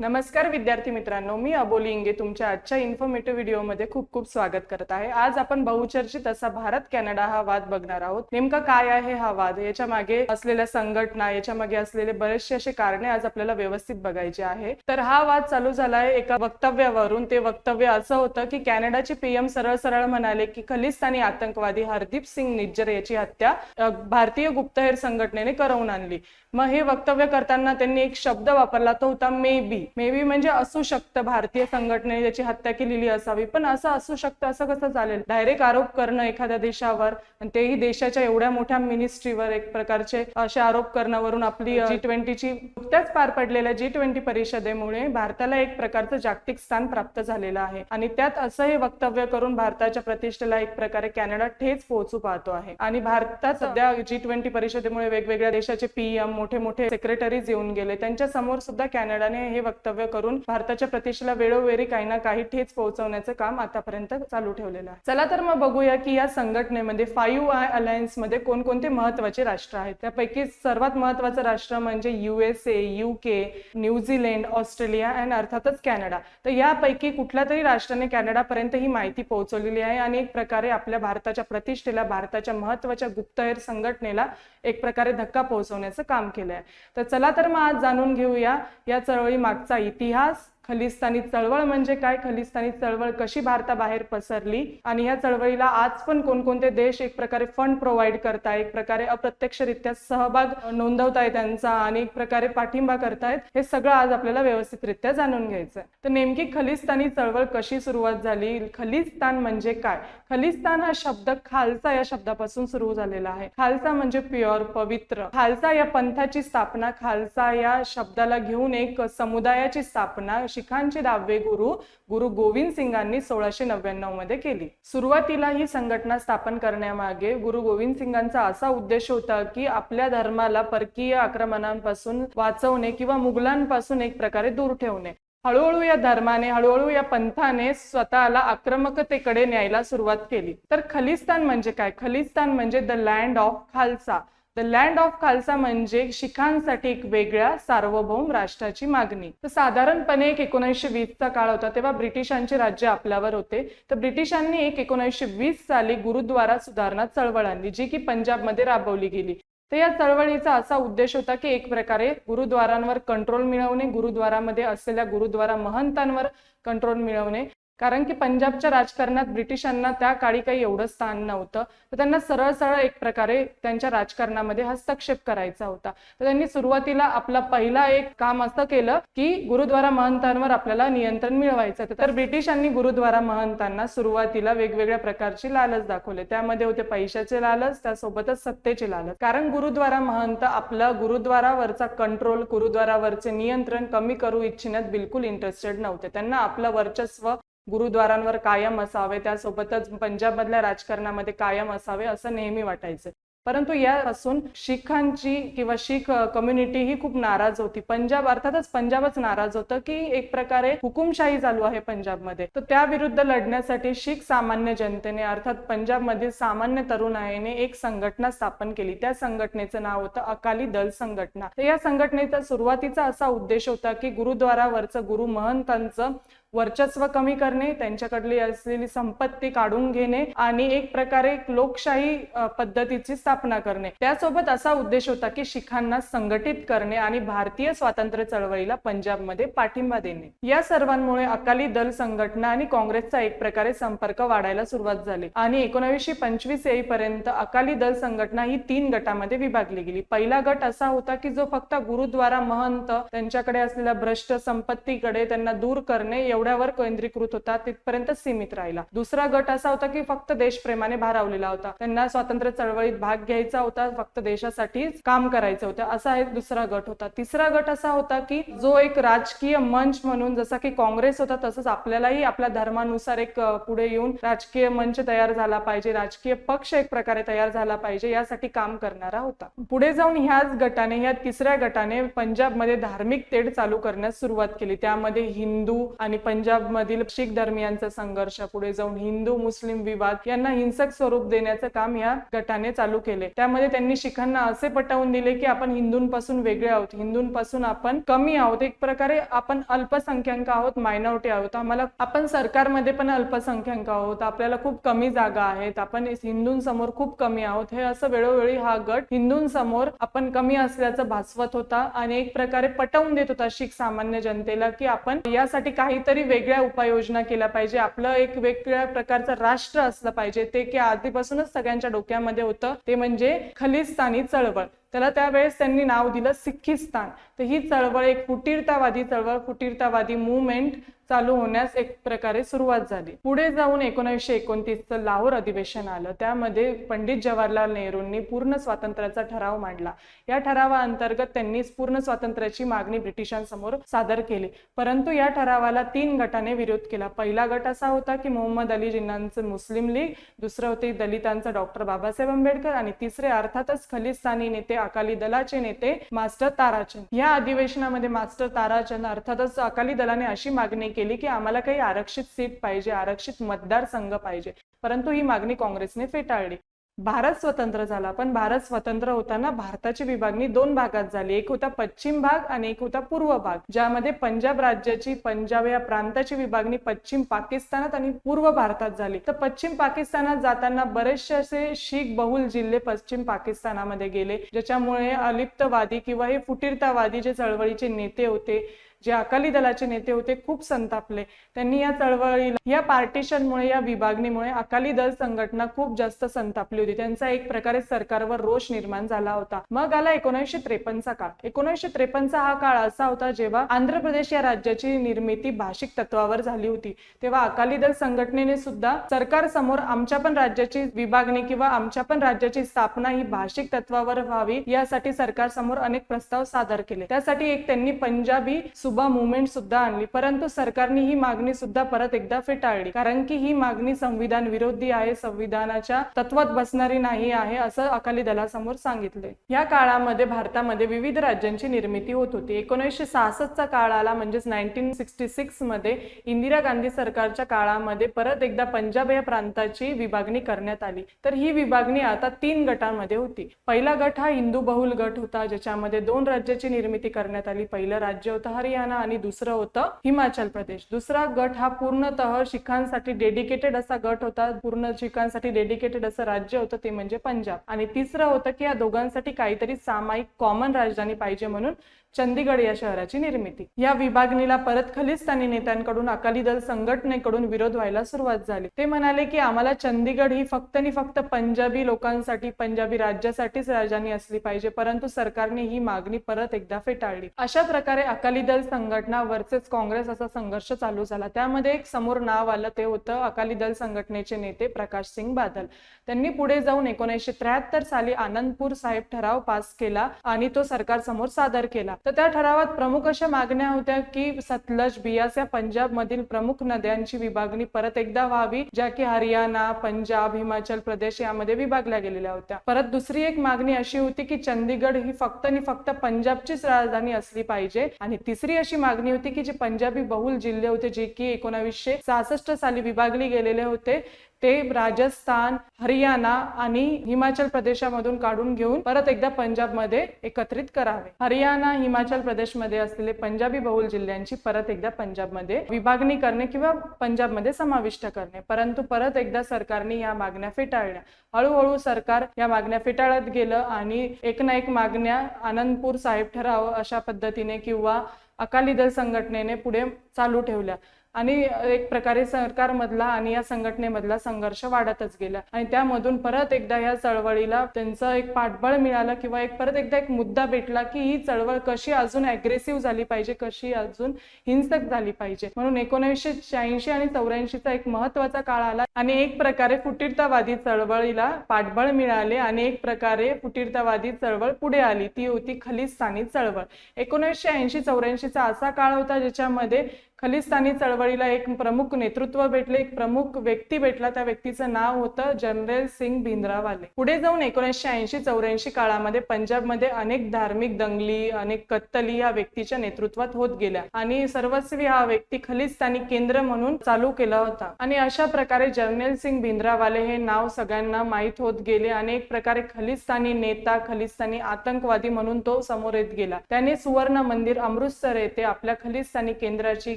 नमस्कार विद्यार्थी मित्रांनो मी अबोली इंगे तुमच्या आजच्या इन्फॉर्मेटिव्ह व्हिडिओमध्ये खूप खूप स्वागत करत आहे. आज आपण बहुचर्चित असा भारत कॅनडा हा वाद बघणार आहोत. नेमका काय आहे हा वाद? याच्या मागे असलेल्या संघटना याच्या मागे असलेले बरेचसे असे कारणे आज आपल्याला व्यवस्थित बघायचे आहे. तर हा वाद चालू झालाय एका वक्तव्यावरून. ते वक्तव्य असं होतं की कॅनडाचे पीएम सरळ सरळ म्हणाले की खलिस्तानी आतंकवादी हरदीप सिंग निज्जर याची हत्या भारतीय गुप्तहेर संघटनेने करवून आणली. मग हे वक्तव्य करताना त्यांनी एक शब्द वापरला तो होता मे बी मे बी म्हणजे असू शकतं भारतीय संघटनेने त्याची हत्या केलेली असावी पण असं असू शकतं असं कसं चालेल? डायरेक्ट आरोप करणं एखाद्या देशावर आणि तेही देशाच्या एवढ्या मोठ्या मिनिस्ट्रीवर एक प्रकारचे असे आरोप करण्यावरून आपली जी ट्वेंटीची नुकत्याच पार पडलेल्या जी ट्वेंटी परिषदेमुळे भारताला एक प्रकारचं जागतिक स्थान प्राप्त झालेलं आहे. आणि त्यात असं हे वक्तव्य करून भारताच्या प्रतिष्ठेला एक प्रकारे कॅनडा ठेच पोहोचू पाहतो आहे. आणि भारतात सध्या जी ट्वेंटी परिषदेमुळे वेगवेगळ्या देशाचे पीएम मोठे मोठे सेक्रेटरीज येऊन गेले. त्यांच्यासमोर सुद्धा कॅनडाने हे वक्तव्य करून भारताच्या प्रतिष्ठेला वेळोवेळी काही ना काही ठेच पोहोचवण्याचं काम आतापर्यंत चालू ठेवलेलं आहे. चला तर मग बघूया की या संघटनेमध्ये फाईव्ह आय अलायन्समध्ये कोणकोणते महत्त्वाचे राष्ट्र आहेत? त्यापैकी सर्वात महत्वाचं राष्ट्र म्हणजे USA UK New Zealand Australia and अर्थातच कॅनडा. तर यापैकी कुठल्या तरी राष्ट्राने कॅनडापर्यंत ही माहिती पोहोचवलेली आहे आणि एक प्रकारे आपल्या भारताच्या प्रतिष्ठेला भारताच्या महत्त्वाच्या गुप्तहेर संघटनेला एक प्रकारे धक्का पोहोचवण्याचं काम केलं आहे तर चला तर मग आज जाणून घेऊया या चळवळी मागचं इतिहास खलिस्तानी चळवळ म्हणजे काय? खलिस्तानी चळवळ कशी भारताबाहेर पसरली? आणि या चळवळीला आज पण कोणकोणते देश एक प्रकारे फंड प्रोव्हाइड करताय एक प्रकारे अप्रत्यक्षरित्या सहभाग नोंदवताय त्यांचा आणि एक प्रकारे पाठिंबा करतायत? हे सगळं आज आपल्याला व्यवस्थितरित्या जाणून घ्यायचं आहे तर नेमकी खलिस्तानी चळवळ कशी सुरुवात झाली? खलिस्तान म्हणजे काय? खलिस्तान हा शब्द खालसा या शब्दापासून सुरू झालेला आहे. खालसा म्हणजे प्युअर पवित्र. खालसा या पंथाची स्थापना खालसा या शब्दाला घेऊन एक समुदायाची स्थापना शिखांचे दहावे गुरु गुरु गोविंद सिंगांनी सोळाशे नव्याण्णवमध्ये केली. सुरुवातीला ही संघटना स्थापन करण्यामागे गुरु गोविंद सिंगांचा असा उद्देश होता की आपल्या धर्माला परकीय आक्रमणांपासून वाचवणे किंवा मुघलांपासून एक प्रकारे दूर ठेवणे. हळूहळू या धर्माने हळूहळू या पंथाने स्वतःला आक्रमकतेकडे न्यायला सुरुवात केली. तर खलिस्तान म्हणजे काय? खलिस्तान म्हणजे the land of Khalsa. The land of Khalsa म्हणजे शिखांसाठी एक वेगळ्या सार्वभौम राष्ट्राची मागणी. तर साधारणपणे एक एकोणीसशे वीसचा काळ होता तेव्हा ब्रिटिशांचे राज्य आपल्यावर होते. तर ब्रिटिशांनी एक एकोणीसशे वीस साली गुरुद्वारा सुधारणा चळवळ आणली जी की पंजाबमध्ये राबवली गेली. तर या चळवळीचा असा उद्देश होता की एक प्रकारे गुरुद्वारांवर कंट्रोल मिळवणे गुरुद्वारामध्ये असलेल्या गुरुद्वारा महंतांवर कंट्रोल मिळवणे. कारण की पंजाबच्या राजकारणात ब्रिटिशांना त्या काळी काही एवढं स्थान नव्हतं. तर त्यांना सरळ सरळ एक प्रकारे त्यांच्या राजकारणामध्ये हस्तक्षेप करायचा होता. तर त्यांनी सुरुवातीला आपला पहिला एक काम असं केलं की गुरुद्वारा महंतांवर आपल्याला नियंत्रण मिळवायचं तर ब्रिटिशांनी गुरुद्वारा महंतांना सुरुवातीला वेगवेगळ्या प्रकारची लालच दाखवले. त्यामध्ये होते पैशाचे लालच त्यासोबतच सत्तेचे लालच. कारण गुरुद्वारा महंत आपला गुरुद्वारावरचा कंट्रोल गुरुद्वारावरचे नियंत्रण कमी करू इच्छिण्यात बिलकुल इंटरेस्टेड नव्हते. त्यांना आपलं वर्चस्व गुरुद्वारांवर कायम असावे त्यासोबतच पंजाबमधल्या राजकारणामध्ये कायम असावे असं नेहमी वाटायचं. परंतु यापासून शिखांची किंवा शीख कम्युनिटी ही खूप नाराज होती. पंजाब अर्थातच पंजाबच नाराज होतं की एक प्रकारे हुकुमशाही चालू आहे पंजाबमध्ये. तर त्या विरुद्ध लढण्यासाठी शीख सामान्य जनतेने अर्थात पंजाबमधील सामान्य तरुणाईने एक संघटना स्थापन केली. त्या संघटनेचं नाव होतं अकाली दल संघटना. तर या संघटनेचा सुरुवातीचा असा उद्देश होता की गुरुद्वारावरचं गुरु महंतांचं वर्चस्व कमी करणे त्यांच्याकडली असलेली संपत्ती काढून घेणे आणि एक प्रकारे लोकशाही पद्धतीची स्थापना करणे. त्यासोबत असा उद्देश होता की शिखांना संघटित करणे आणि भारतीय स्वातंत्र्य चळवळीला पंजाबमध्ये पाठिंबा देणे. या सर्वांमुळे अकाली दल संघटना आणि काँग्रेसचा एक प्रकारे संपर्क वाढायला सुरुवात झाली आणि एकोणीसशे पंचवीस येईपर्यंत अकाली दल संघटना ही तीन गटामध्ये विभागली गेली. पहिला गट असा होता की जो फक्त गुरुद्वारा महंत त्यांच्याकडे असलेल्या भ्रष्ट संपत्तीकडे त्यांना दूर करणे एवढ्यावर केंद्रीकृत होता तिथपर्यंत सीमित राहिला. दुसरा गट असा होता की फक्त देशप्रेमाने भारावलेला होता. त्यांना स्वातंत्र्य चळवळीत भाग घ्यायचा होता फक्त देशासाठी काम करायचं होतं असा एक दुसरा गट होता. तिसरा गट असा होता की जो एक राजकीय मंच म्हणून जसा की काँग्रेस होता तसंच आपल्यालाही आपल्या धर्मानुसार एक पुढे येऊन राजकीय मंच तयार झाला पाहिजे राजकीय पक्ष एक प्रकारे तयार झाला पाहिजे यासाठी काम करणारा होता. पुढे जाऊन ह्याच गटाने ह्या तिसऱ्या गटाने पंजाबमध्ये धार्मिक तेढ चालू करण्यास सुरुवात केली. त्यामध्ये हिंदू आणि पंजाबमधील शीख धर्मियांचा संघर्ष पुढे जाऊन हिंदू मुस्लिम विवाद यांना हिंसक स्वरूप देण्याचं काम या गटाने चालू केले. त्यामध्ये त्यांनी शिखांना असे पटवून दिले की आपण हिंदूंपासून वेगळे आहोत. हिंदूंपासून आपण कमी आहोत. एक प्रकारे आपण अल्पसंख्याक आहोत मायनॉरिटी आहोत. आम्हाला आपण सरकारमध्ये पण अल्पसंख्याक आहोत. आपल्याला खूप कमी जागा आहेत. आपण हिंदूंसमोर खूप कमी आहोत. हे असं वेळोवेळी हा गट हिंदूंसमोर आपण कमी असल्याचं भासवत होता आणि एक प्रकारे पटवून देत होता शीख सामान्य जनतेला की आपण यासाठी काहीतरी वेगळ्या उपाययोजना केल्या पाहिजे. आपलं एक वेगळ्या प्रकारचं राष्ट्र असलं पाहिजे. ते की आधीपासूनच सगळ्यांच्या डोक्यामध्ये होतं. ते म्हणजे खलिस्तानी चळवळ. त्याला त्यावेळेस त्यांनी नाव दिलं सिक्खिस्तान तर ही चळवळ एक फुटीरतावादी चळवळ फुटीरतावादी मुवमेंट चालू होण्यास एक प्रकारे सुरुवात झाली. पुढे जाऊन एकोणीसशे एकोणतीसचं लाहोर अधिवेशन आलं. त्यामध्ये पंडित जवाहरलाल नेहरूंनी पूर्ण स्वातंत्र्याचा ठराव मांडला. या ठरावाअंतर्गत त्यांनी पूर्ण स्वातंत्र्याची मागणी ब्रिटिशांसमोर सादर केली. परंतु या ठरावाला तीन गटाने विरोध केला. पहिला गट असा होता की मोहम्मद अली जिन्नांचं मुस्लिम लीग दुसरं होते दलितांचं डॉक्टर बाबासाहेब आंबेडकर आणि तिसरे अर्थातच खलिस्तानी नेते अकाली दलाचे नेते मास्टर ताराचंद. या अधिवेशनामध्ये मास्टर ताराचंद अर्थातच अकाली दलाने अशी मागणी केली की आम्हाला काही आरक्षित सीट पाहिजे आरक्षित मतदारसंघ पाहिजे. परंतु ही मागणी काँग्रेसने फेटाळली. भारत स्वतंत्र झाला पण भारत स्वतंत्र होताना भारताची विभागणी दोन भागात झाली. एक होता पश्चिम भाग आणि एक होता पूर्व भाग ज्यामध्ये पंजाब राज्याची पंजाब या प्रांताची विभागणी पश्चिम पाकिस्तानात आणि पूर्व भारतात झाली. तर पश्चिम पाकिस्तानात जाताना बरेचसे असे शीख बहुल जिल्हे पश्चिम पाकिस्तानामध्ये गेले ज्याच्यामुळे अलिप्तवादी किंवा हे फुटीरतावादी जे चळवळीचे नेते होते जे अकाली दलाचे नेते होते खूप संतापले. त्यांनी या चळवळीला या पार्टिशनमुळे या विभागणीमुळे अकाली दल संघटना खूप जास्त संतापली होती. त्यांचा एक प्रकारे सरकारवर रोष निर्माण झाला होता. मग आला एकोणीसशे त्रेपन्नचा काळ. एकोणीसशे त्रेपन्नचा हा काळ असा होता जेव्हा आंध्र प्रदेश या राज्याची निर्मिती भाषिक तत्वावर झाली होती. तेव्हा अकाली दल संघटनेने सुद्धा सरकार समोर आमच्या पण राज्याची विभागणी किंवा आमच्या पण राज्याची स्थापना ही भाषिक तत्वावर व्हावी यासाठी सरकार समोर अनेक प्रस्ताव सादर केले. त्यासाठी एक त्यांनी पंजाबी सुबा मुवमेंट सुद्धा आणली. परंतु सरकारने ही मागणी सुद्धा परत एकदा फेटाळली. कारण की ही मागणी संविधान विरोधी आहे संविधानाच्या तत्वात बसणारी नाही आहे असं अकाली दलासमोर सांगितले या काळामध्ये भारतामध्ये विविध राज्यांची निर्मिती होत होती. एकोणीसशे सहासष्टचा काळ आला म्हणजेच नाईन्टीन सिक्स्टी सिक्समध्ये इंदिरा गांधी सरकारच्या काळामध्ये परत एकदा पंजाब या प्रांताची विभागणी करण्यात आली. तर ही विभागणी आता तीन गटांमध्ये होती. पहिला गट हा हिंदू बहुल गट होता ज्याच्यामध्ये दोन राज्याची निर्मिती करण्यात आली. पहिलं राज्य होतं हरियाणा हरियाणा आणि दुसरं होतं हिमाचल प्रदेश. दुसरा गट हा पूर्णतः शिखांसाठी डेडिकेटेड असा गट होता. पूर्ण शिखांसाठी डेडिकेटेड असं राज्य होतं ते म्हणजे पंजाब. आणि तिसरं होतं की या दोघांसाठी काहीतरी सामायिक कॉमन राजधानी पाहिजे म्हणून चंदीगड या शहराची निर्मिती. या विभागणीला परत खलिस्तानी नेत्यांकडून अकाली दल संघटनेकडून विरोध व्हायला सुरुवात झाली. ते म्हणाले की आम्हाला चंदीगड ही फक्त आणि फक्त पंजाबी लोकांसाठी पंजाबी राज्यासाठीच राजधानी असली पाहिजे परंतु सरकारने ही मागणी परत एकदा फेटाळली. अशा प्रकारे अकाली दल संघटना वर्सेस काँग्रेस असा संघर्ष चालू झाला. त्यामध्ये एक समोर नाव आलं ते होतं अकाली दल संघटनेचे नेते प्रकाश सिंग बादल. त्यांनी पुढे जाऊन एकोणीसशे त्र्याहत्तर साली आनंदपूर साहेब ठराव पास केला आणि तो सरकार समोर सादर केला. तर त्या ठरावात प्रमुख अशा मागण्या होत्या की सतलज बियास या पंजाब मधील प्रमुख नद्यांची विभागणी परत एकदा व्हावी ज्या की हरियाणा पंजाब हिमाचल प्रदेश यामध्ये विभागल्या गेलेल्या होत्या. परत दुसरी एक मागणी अशी होती की चंदीगड ही फक्त आणि फक्त पंजाबचीच राजधानी असली पाहिजे आणि तिसरी अशी मागणी होती की जे पंजाबी बहुल जिल्हे होते जे की एकोणावीसशे सहासष्ट साली विभागले गेलेले होते ते राजस्थान हरियाणा आणि हिमाचल प्रदेशामधून काढून घेऊन परत एकदा पंजाबमध्ये एकत्रित करावे. हरियाणा हिमाचल प्रदेशमध्ये असलेले पंजाबी बहुल जिल्ह्यांची परत एकदा पंजाबमध्ये विभागणी करणे किंवा पंजाबमध्ये समाविष्ट करणे. परंतु परत एकदा सरकारने या मागण्या फेटाळल्या. हळूहळू सरकार या मागण्या फेटाळत गेलं आणि एक ना एक मागण्या आनंदपूर साहेब ठराव अशा पद्धतीने किंवा अकाली दल संघटनेने पुढे चालू ठेवल्या. आणि एक प्रकारे सरकारमधला आणि या संघटनेमधला संघर्ष वाढतच गेला. आणि त्यामधून परत एकदा या चळवळीला त्यांचं एक पाठबळ मिळालं किंवा एक परत एकदा एक मुद्दा भेटला की ही चळवळ कशी अजून अग्रेसिव्ह झाली पाहिजे कशी अजून हिंसक झाली पाहिजे. म्हणून एकोणीसशे शहाऐंशी आणि चौऱ्याऐंशीचा एक महत्त्वाचा काळ आला आणि एक प्रकारे फुटीरतावादी चळवळीला पाठबळ मिळाले आणि एक प्रकारे फुटीरतावादी चळवळ पुढे आली. ती होती खलिस्तानी चळवळ. एकोणीसशे ऐंशी चौऱ्याऐंशीचा असा काळ होता ज्याच्यामध्ये खलिस्तानी चळवळीला एक प्रमुख नेतृत्व भेटले एक प्रमुख व्यक्ती भेटला त्या व्यक्तीचं नाव होतं जनरल सिंग भिंद्रावाले. पुढे जाऊन एकोणीसशे ऐंशी चौऱ्याऐंशी काळामध्ये पंजाबमध्ये अनेक धार्मिक दंगली अनेक कत्तली या व्यक्तीच्या नेतृत्वात होत गेल्या. आणि सर्वस्वी हा व्यक्ती खलिस्तानी केंद्र म्हणून चालू केला होता. आणि अशा प्रकारे जनरल सिंग भिंद्रावाले हे नाव सगळ्यांना माहीत होत गेले. आणि एक प्रकारे खलिस्तानी नेता खलिस्तानी आतंकवादी म्हणून तो समोर येत गेला. त्याने सुवर्ण मंदिर अमृतसर येथे आपल्या खलिस्तानी केंद्राची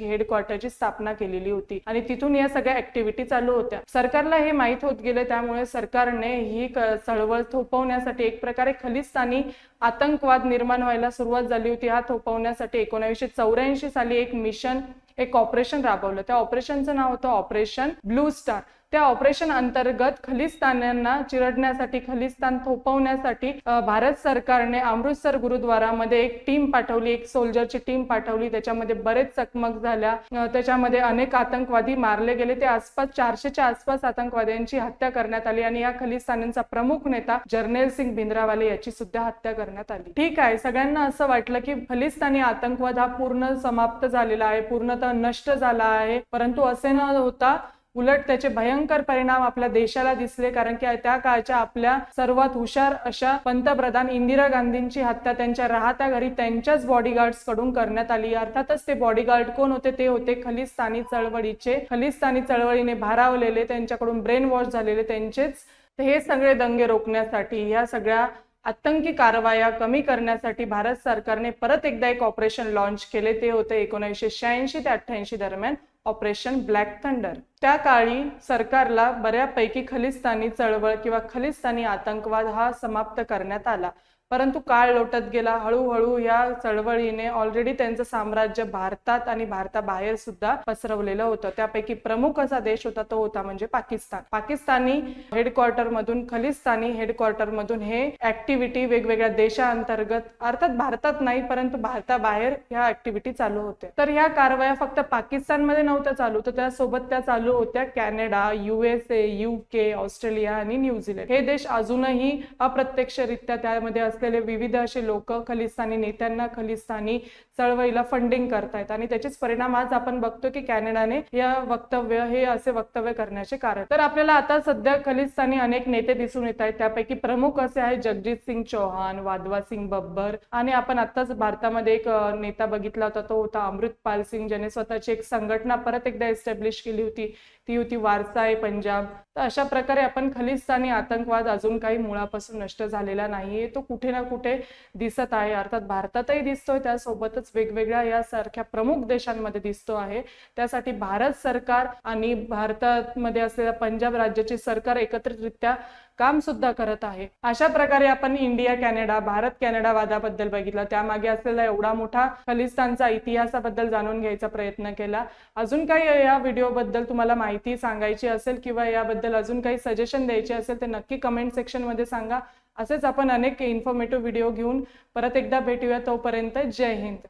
हेडक्वार्टरची स्थापना केलेली होती. आणि तिथून या सगळ्या ऍक्टिव्हिटी चालू होत्या. सरकारला हे माहीत होत गेले त्यामुळे सरकारने ही चळवळ थोपवण्यासाठी एक प्रकारे खलिस्तानी आतंकवाद निर्माण व्हायला सुरुवात झाली होती. हा थोपवण्यासाठी एकोणीसशे चौऱ्याऐंशी साली एक मिशन एक ऑपरेशन राबवलं. त्या ऑपरेशनचं नाव होतं ऑपरेशन ब्लू स्टार त्या ऑपरेशन अंतर्गत खलिस्तान्यांना चिरडण्यासाठी खलिस्तान थोपवण्यासाठी भारत सरकारने अमृतसर गुरुद्वारामध्ये एक टीम पाठवली एक सोल्जरची टीम पाठवली. त्याच्यामध्ये बरेच चकमक झाल्या. त्याच्यामध्ये अनेक आतंकवादी मारले गेले. ते आसपास चारशेच्या आसपास आतंकवाद्यांची हत्या करण्यात आली आणि या खलिस्तान्यांचा प्रमुख नेता जर्नेल सिंग भिंद्रावाले याची सुद्धा हत्या करण्यात आली. ठीक आहे. सगळ्यांना असं वाटलं की खलिस्तानी आतंकवाद हा पूर्ण समाप्त झालेला आहे. पूर्णतः नष्ट झाला आहे. परंतु असे न होता उलट त्याचे भयंकर परिणाम आपल्या देशाला दिसले कारण की त्या काळच्या आपल्या सर्वात हुशार अशा पंतप्रधान इंदिरा गांधींची हत्या त्यांच्या राहत्या घरी त्यांच्याच बॉडीगार्ड्सकडून करण्यात आली. अर्थातच ते बॉडीगार्ड कोण होते ते होते खलिस्तानी चळवळीचे. खलिस्तानी चळवळीने भारावलेले त्यांच्याकडून ब्रेन वॉश झालेले त्यांचेच हे सगळे दंगे रोखण्यासाठी या सगळ्या आतंकी कारवाया कमी करण्यासाठी भारत सरकारने परत एकदा एक ऑपरेशन लॉन्च केले. ते होते एकोणीसशे शहाऐंशी ते अठ्ठ्याऐंशी दरम्यान. Operation black thunder. त्या काळी सरकारला बऱ्यापैकी खलिस्तानी चळवळ किंवा खलिस्तानी आतंकवाद हा समाप्त करण्यात आला. परंतु काळ लोटत गेला. हळूहळू या चळवळीने ऑलरेडी त्यांचं साम्राज्य भारतात आणि भारताबाहेर सुद्धा पसरवलेलं होतं. त्यापैकी प्रमुख असा देश होता तो होता म्हणजे पाकिस्तान. पाकिस्तानी हेडक्वार्टर मधून खलिस्तानी हेडक्वार्टर मधून हे ऍक्टिव्हिटी वेगवेगळ्या देशांतर्गत अर्थात भारतात नाही परंतु भारताबाहेर ह्या ऍक्टिव्हिटी चालू होत्या. तर ह्या कारवाया फक्त पाकिस्तानमध्ये नव्हत्या चालू तर त्यासोबत त्या चालू होत्या कॅनडा युएसए युके ऑस्ट्रेलिया आणि न्यूझीलंड. हे देश अजूनही अप्रत्यक्षरित्या त्यामध्ये असलेले विविध असे लोक खलिस्तानी नेत्यांना खलिस्तानी चळवळीला फंडिंग करतायत. आणि त्याचेच परिणाम आज आपण बघतो की कॅनडाने या वक्तव्य हे असे वक्तव्य करण्याचे कारण. तर आपल्याला आता सध्या खलिस्तानी अनेक नेते दिसून येत आहेत. त्यापैकी प्रमुख असे आहेत जगजित सिंग चौहान वाधवा सिंग बब्बर आणि आपण आताच भारतामध्ये एक नेता बघितला होता तो होता अमृतपाल सिंग ज्याने स्वतःची एक संघटना परत एकदा एस्टॅब्लिश केली होती. ती होती वारसा आहे पंजाब. तर अशा प्रकारे आपण खलिस्तानी आतंकवाद अजून काही मुळापासून नष्ट झालेला नाहीये. तो कुठे ना कुठे दिसत आहे. अर्थात भारतातही दिसतोय त्यासोबतच वेगवेगळ्या यासारख्या प्रमुख देशांमध्ये दिसतो आहे. त्यासाठी भारत सरकार आणि भारतामध्ये असलेल्या पंजाब राज्याची सरकार एकत्रितरित्या काम सुद्धा करत आहे. अशा प्रकारे आपण इंडिया कॅनडा भारत कॅनडा वादाबद्दल बघितलं. त्यामागे असलेला एवढा मोठा खलिस्तानचा इतिहासाबद्दल जाणून घ्यायचा प्रयत्न केला. अजून काही या व्हिडिओबद्दल तुम्हाला माहिती सांगायची असेल किंवा याबद्दल अजून काही सजेशन द्यायचे असेल तर नक्की कमेंट सेक्शनमध्ये सांगा. असेच आपण अनेक इन्फॉर्मेटिव्ह व्हिडिओ घेऊन परत एकदा भेटूया तोपर्यंत. जय हिंद.